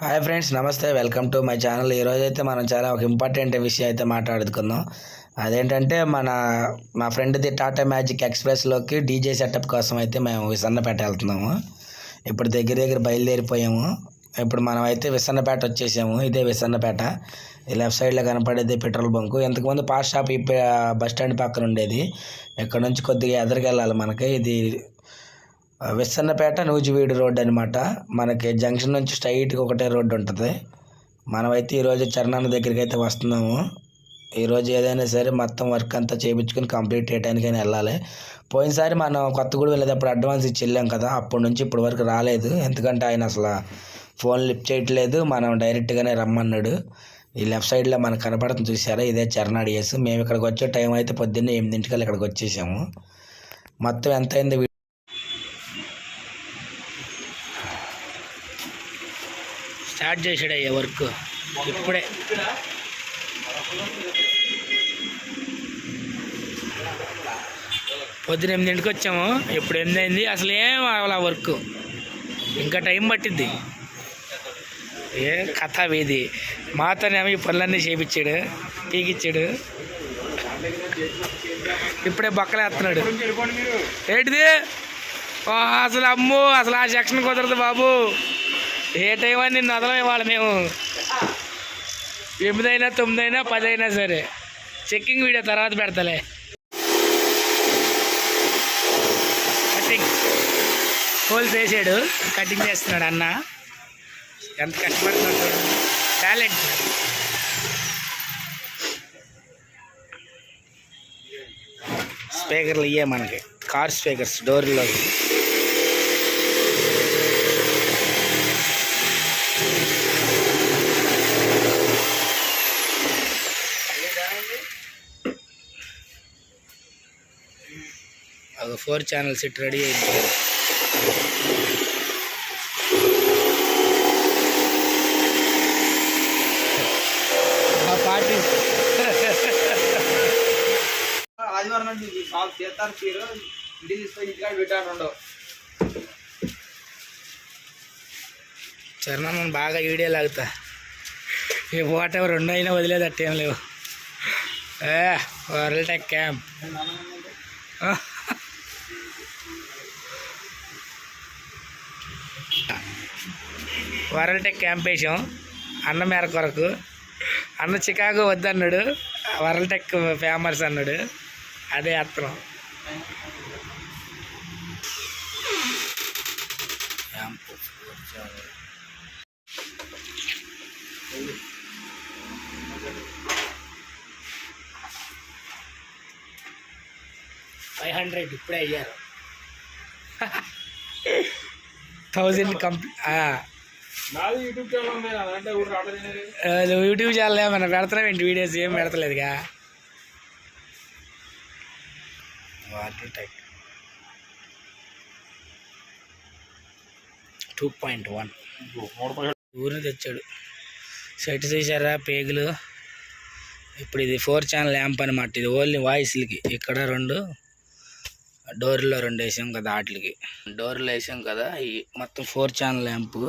Hi friends నమస్తే. Welcome to my channel. ఈరోజైతే అయితే మనం చాలా ఒక ఇంపార్టెంట్ విషయం అయితే మాట్లాడుకుందాం. అదేంటంటే మన మా ఫ్రెండ్ది టాటా మ్యాజిక్ ఎక్స్ప్రెస్లోకి డీజే సెటప్ కోసం అయితే మేము విసన్నపేట వెళ్తున్నాము. ఇప్పుడు దగ్గర దగ్గర బయలుదేరిపోయాము. ఇప్పుడు మనం అయితే విసన్నపేట వచ్చేసాము. ఇదే విసన్నపేట. లెఫ్ట్ సైడ్లో కనపడేది పెట్రోల్ బంకు. ఇంతకుముందు పాస్ షాప్ ఈ బస్ స్టాండ్ పక్కన ఉండేది. ఇక్కడ నుంచి కొద్దిగా ఎదరికి వెళ్ళాలి మనకి. ఇది విస్సన్నపేట నూజివీడు రోడ్ అనమాట మనకి జంక్షన్ నుంచి స్ట్రైట్గా ఒకటే రోడ్డు ఉంటుంది. మనమైతే ఈరోజు చరణాన్న దగ్గరికి అయితే వస్తున్నాము. ఈరోజు ఏదైనా సరే మొత్తం వర్క్ అంతా చేయించుకుని కంప్లీట్ చేయడానికైనా వెళ్ళాలి. పోయినసారి మనం కొత్తగూడ వెళ్ళేటప్పుడు అడ్వాన్స్ ఇచ్చి వెళ్ళాం కదా అప్పటి నుంచి ఇప్పటి వరకు రాలేదు. ఎందుకంటే ఆయన అసలు ఫోన్ లిఫ్ట్ చేయట్లేదు మనం డైరెక్ట్గానే రమ్మన్నాడు. ఈ లెఫ్ట్ సైడ్లో మనకు కనపడుతుంది చూసారా ఇదే చరణాడియస్ మేము ఇక్కడికి వచ్చే టైం అయితే పొద్దున్నే ఎనిమిదింటికల్లా ఇక్కడికి వచ్చేసాము. మొత్తం ఎంత అయింది స్టార్ట్ చేసాడు అయ్యే వర్క్. ఇప్పుడే. పొద్దున ఎనిమిదింటికి వచ్చాము. ఇప్పుడు ఎనిమిది అయింది. అసలు ఏం అవ్వాలి వర్క్. ఇంకా టైం పట్టిద్ది. ఏ కథ వీధి. మాతోనేమో ఈ పనులన్నీ చేపించాడు పీకిచ్చాడు. ఇప్పుడే బక్కలేస్తున్నాడు ఏంటిది? అసలు అమ్ము అసలు ఆ సెక్షన్ కుదరదు బాబు. ఏ టైం అని నిన్ను వదలం ఇవాళ మేము. ఎనిమిదైనా తొమ్మిదైనా పది అయినా సరే. చెక్కింగ్ వీడియో తర్వాత పెడతలే. కటింగ్ హోల్స్ వేసాడు. కటింగ్ చేస్తున్నాడు అన్న. ఎంత కష్టపడుతున్నాడు టాలెంట్ స్పీకర్లు ఇయ్యే మనకి. కార్ స్పీకర్స్ డోర్లో ఒక ఫోర్ ఛానల్ సెట్ రెడీ అయింది ఆ పార్టీ ఆదివారం నుంచి ఈ షాప్ చేస్తారు తీరు ఇంటికి తీసుకొని ఇంటికాడ పెట్టారు ఉండవు చరణం బాగా ఈడే లాగుతా ఈ వాట్ ఎవర్ రెండు అయినా వదిలేదు అట్టేం లేవు ఏ world tech camp world tech camp వేసాం. అన్న మేర కొరకు. అన్న చికాగో వద్దన్నాడు. వరల్డ్ టెక్ ఫేమస్ అన్నాడు. అదే అర్థం ఫైవ్ హండ్రెడ్ ఇప్పుడే అయ్యారు. థౌజండ్ కంప్లీట్ యూట్యూబ్ నువ్వు యూట్యూబ్ ఛానల్ ఏమన్నా పెడతావు ఏంటి వీడియోస్ ఏం పెడతలేదుగా? Water type. Two point one ఊరిని తెచ్చాడు. సెట్ చేశారా పేగులు? ఇప్పుడు ఇది ఫోర్ ఛానల్ ల్యాంప్ అనమాట ఇది ఓన్లీ వాయిస్లకి ఇక్కడ రెండు డోర్లో రెండు వేసాం కదా వాటికి డోర్లో వేసాం కదా ఈ మొత్తం ఫోర్ ఛానల్ ల్యాంపు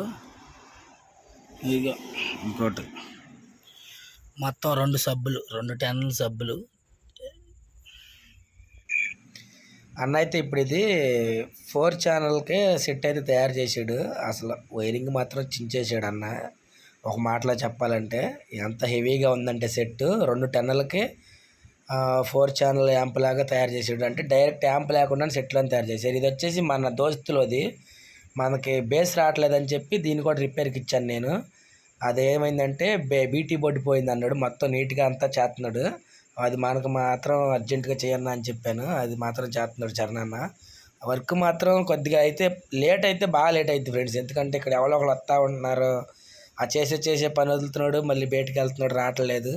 ఇదిగో ఇంకోటి. మొత్తం రెండు సబ్బులు రెండు టెన్నుల సబ్బులు. అన్న అయితే ఇప్పుడు ఇది ఫోర్ ఛానల్కే సెట్ అయితే తయారు చేసాడు. అసలు వైరింగ్ మాత్రం చించేసాడు అన్న. ఒక మాటలో చెప్పాలంటే ఎంత హెవీగా ఉందంటే సెట్ రెండు టెన్నలకి ఫోర్ ఛానల్ యాంప్ లాగా తయారు చేసాడు. అంటే డైరెక్ట్ యాంప్ లేకుండా సెట్లను తయారు చేశారు. ఇది వచ్చేసి మన దోస్తులోది మనకి బేస్ రావట్లేదని చెప్పి దీన్ని కూడా రిపేర్కి ఇచ్చాను నేను. అదేమైందంటే బే బీటీ బోర్డు పోయింది అన్నాడు. మొత్తం నీట్గా అంతా చేస్తున్నాడు. అది మనకు మాత్రం అర్జెంటుగా చేయన్నా అని చెప్పాను. అది మాత్రం చేస్తున్నాడు చరణన్న. వర్క్ మాత్రం కొద్దిగా అయితే లేట్ అయితే బాగా లేట్ అయింది ఫ్రెండ్స్ ఎందుకంటే ఇక్కడ ఎవరో ఒకరు వస్తూ ఉంటున్నారు. ఆ చేసే చేసే పని వదులుతున్నాడు. మళ్ళీ బయటికి వెళ్తున్నాడు. రావట్లేదు.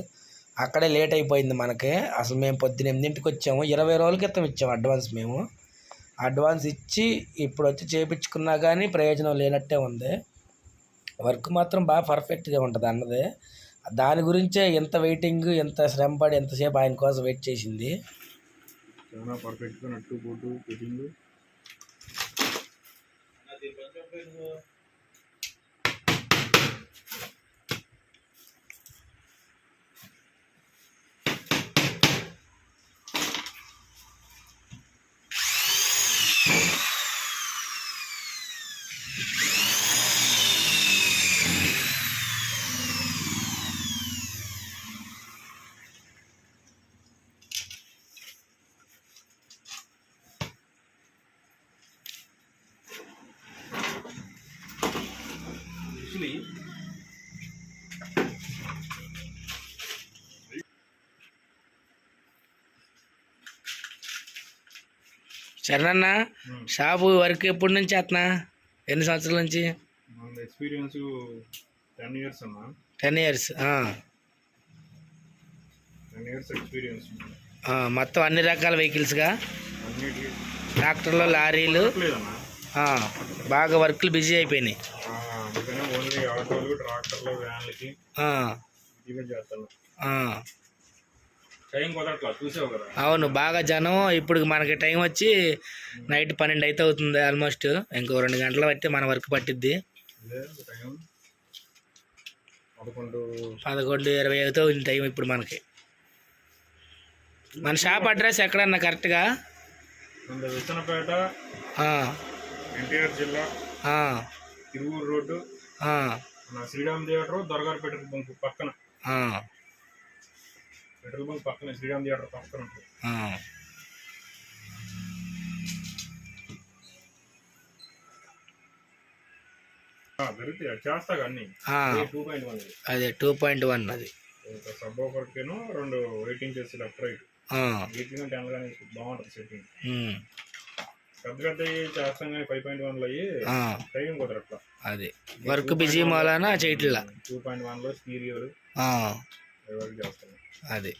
అక్కడే లేట్ అయిపోయింది మనకి. అసలు మేము పొద్దున ఎనిమిదింటికి వచ్చాము. ఇరవై రోజుల క్రితం ఇచ్చాము అడ్వాన్స్ మేము. అడ్వాన్స్ ఇచ్చి ఇప్పుడు వచ్చి చేయించుకున్నా కానీ ప్రయోజనం లేనట్టే ఉంది. వర్క్ మాత్రం బాగా పర్ఫెక్ట్గా ఉంటుంది అన్నది. దాని గురించే ఎంత వెయిటింగ్ ఎంత శ్రమ పడి ఎంతసేపు ఆయన కోసం వెయిట్ చేసింది. చాలా పర్ఫెక్ట్గా నట్టు పోటు ఫిట్టింగ్. సరేనన్న షాపు వర్క్ ఎప్పటి నుంచి చేస్తున్నా? ఎన్ని సంవత్సరాల నుంచి? ఎక్స్పీరియన్స్ టెన్ ఇయర్స్ అన్న. Ten years ten years experience మొత్తం అన్ని రకాల వెహికల్స్గా ట్రాక్టర్లు లారీలు? బాగా వర్క్లు బిజీ అయిపోయినాయి. ఓన్లీ ఆటోలు ట్రాక్టర్లు వ్యాన్లకి చేస్తాను ఆ. టైం కుదరట్లా చూసావు కదా అవును బాగా జనం ఇప్పుడు మనకి టైం వచ్చి నైట్ పన్నెండు అయితే అవుతుంది ఆల్మోస్ట్. ఇంకో రెండు గంటలు అయితే మన వర్క్ పట్టిద్ది. పదకొండు. ఇరవై అవుతుంది టైం ఇప్పుడు మనకి. మన షాప్ అడ్రస్ ఎక్కడన్నా కరెక్ట్గా? విత్తనపేట ఎన్టీఆర్ జిల్లా తిరువూరు రోడ్డు శ్రీరామ్ థియేటర్ పక్కన. పెట్రోల్ బంక్ పక్కన శ్రీరామ్ థియేటర్ పక్కన ఉంటుంది. అది చేస్తా అన్ని. ఆ, టూ పాయింట్ వన్ అదే. వన్ సబ్ ఒకరికేను రెండు వెయిటింగ్ చేసి లెఫ్ట్ రైట్. టెన్ కానీ బాగుంటుంది సెట్టింగ్. ఉమ్, పెద్ద పెద్ద చేస్తాం కానీ ఫైవ్ పాయింట్ అయ్యి టైం కుదరట్లా. అది. వర్క్ బిజీ మూలాన చేయట్లా? టూ పాయింట్ ఆ, ఎవరికి చేస్తాను అది.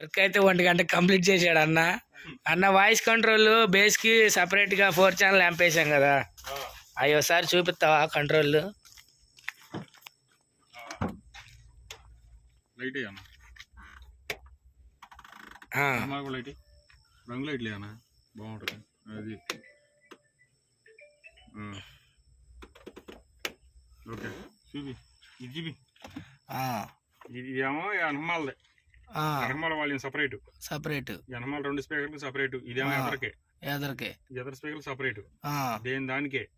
వర్క్ అయితే ఒంటి గంట కంప్లీట్ చేశాడు అన్న. అన్న వాయిస్ కంట్రోల్ బేస్కి సపరేట్గా ఫోర్ ఛానల్ వేసాం కదా. అవి ఒకసారి చూపిస్తావా కంట్రోల్? లైట్ లైట్ రంగు లైట్ లేనా బాగుంటుంది. అది. ఓకే. చూపి. ఇది చూపి. ఇది ఏమో హనుమాలదే హనుమాల వాళ్ళని సపరేట్. సపరేట్. హనుమాల రెండు స్పీకర్లు సపరేట్. ఇదేమో. ఎదరికే. ఎదరికే. ఎదర్ స్పీకర్లు సపరేట్. దేని దానికే.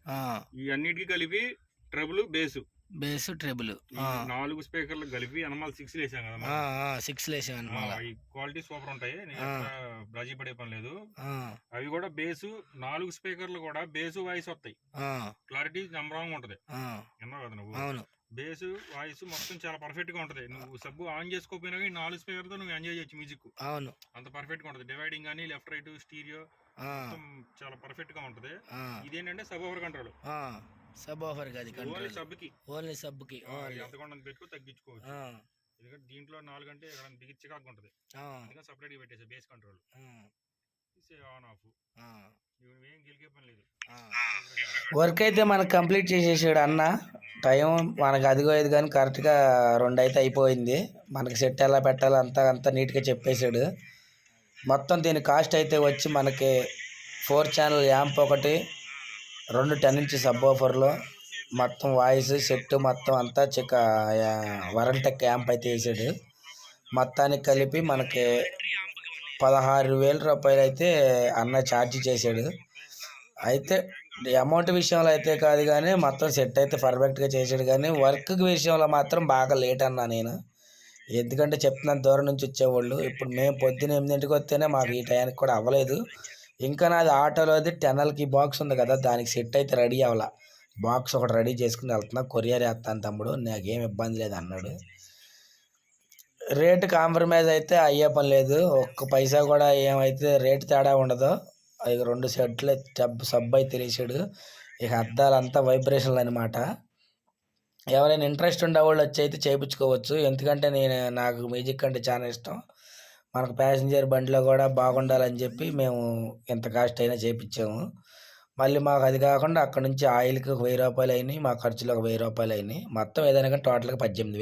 ఈ అన్నిటికీ కలిపి ట్రబుల్ బేసు. Base triple. నాలుగు స్పీకర్లు కలిపి హనుమాల సిక్స్ వేసాం కదా. సిక్స్ అనమాట ఈ క్వాలిటీ సూపర్ ఉంటాయి. బ్రాజీ పడే పని లేదు. అవి కూడా బేసు నాలుగు స్పీకర్లు కూడా బేసు వాయిస్ వస్తాయి. క్లారిటీ నెంబర్ వన్ ఉంటది. విన్నావు కదా నువ్వు? అవును. బేస్ వాయిస్ మొత్తం చాలా పర్ఫెక్ట్గా ఉంటది. నువ్వు సబ్బు ఆన్ చేసుకోకపోయినా కానీ నాలుగు స్పీకర్తో నువ్వు ఎంజాయ్ చేయొచ్చు మ్యూజిక్ అవును. అంత పర్ఫెక్ట్గా ఉంటది. డివైడింగ్ కానీ లెఫ్ట్ రైట్ స్టీరియో చాలా పర్ఫెక్ట్గా ఉంటది. ఇదేంటంటే sub over control. Sub offer అది ఓన్లీ కంట్రోల్ సబ్కి ఓన్లీ సబ్కి ఓన్లీ పెట్టుకో తగ్గించుకోవచ్చు. ఆ, ఎందుకంటే దీంట్లో నాలుగు అంటే ఇక్కడ బిగిచ్చిగా ఉంటది ఆ, అందుకని సపరేట్గా పెట్టేసి బేస్ కంట్రోల్ ఆ, ఆన్ ఆఫ్. వర్క్ అయితే మనకు కంప్లీట్ చేసేసాడు అన్న. టైం మనకు అదిగో ఇది కానీ కరెక్ట్గా రెండు అయితే అయిపోయింది. మనకి సెట్ ఎలా పెట్టాలో అంతా అంతా నీట్గా చెప్పేశాడు. మొత్తం దీని కాస్ట్ అయితే వచ్చి మనకి ఫోర్ ఛానల్ యాంప్ ఒకటి రెండు టెన్ ఇంచ్ సబ్ ఆఫర్లో మొత్తం వాయిస్ సెట్ మొత్తం అంతా చిక వరంట క్యాంప్ అయితే వేసాడు. మొత్తానికి కలిపి మనకి పదహారు వేల రూపాయలు అయితే అన్న ఛార్జ్ చేశాడు అయితే అమౌంట్ విషయంలో అయితే కాదు కానీ మొత్తం సెట్ అయితే పర్ఫెక్ట్గా చేశాడు కానీ వర్క్ విషయంలో మాత్రం బాగా లేట్ అన్నా నేను. ఎందుకంటే చెప్తున్నాను దూరం నుంచి వచ్చేవాళ్ళు. ఇప్పుడు మేము పొద్దున్న ఎనిమిదింటికి వస్తేనే మాకు ఈ టైంకి కూడా అవ్వలేదు. ఇంకా నాది ఆటోలో అది టెనల్కి బాక్స్ ఉంది కదా దానికి సెట్ అయితే రెడీ అవ్వాల. బాక్స్ ఒకటి రెడీ చేసుకుని వెళ్తున్నా కొరియర్ వేస్తాను తమ్ముడు నాకేం ఇబ్బంది లేదు అన్నాడు. రేటు కాంప్రమైజ్ అయితే అయ్యే పని లేదు ఒక్క పైసా కూడా ఏమైతే రేటు తేడా ఉండదు ఇక రెండు సెట్లు సబ్ సబ్ అయితే తెలిసాడు ఇక అద్దాలంతా వైబ్రేషన్లు అనమాట ఎవరైనా ఇంట్రెస్ట్ ఉండే వాళ్ళు వచ్చి అయితే చేయించుకోవచ్చు ఎందుకంటే నేను నాకు మ్యూజిక్ అంటే చాలా ఇష్టం. మనకు ప్యాసింజర్ బండిలో కూడా బాగుండాలని చెప్పి మేము ఎంత కాస్ట్ అయినా చేయించాము మళ్ళీ మాకు అది కాకుండా అక్కడ నుంచి ఆయిల్కి ఒక వెయ్యి రూపాయలు అయినాయి మా ఖర్చులు ఒక వెయ్యి రూపాయలు అయినాయి. మొత్తం ఏదైనా కానీ టోటల్గా పద్దెనిమిది వేలు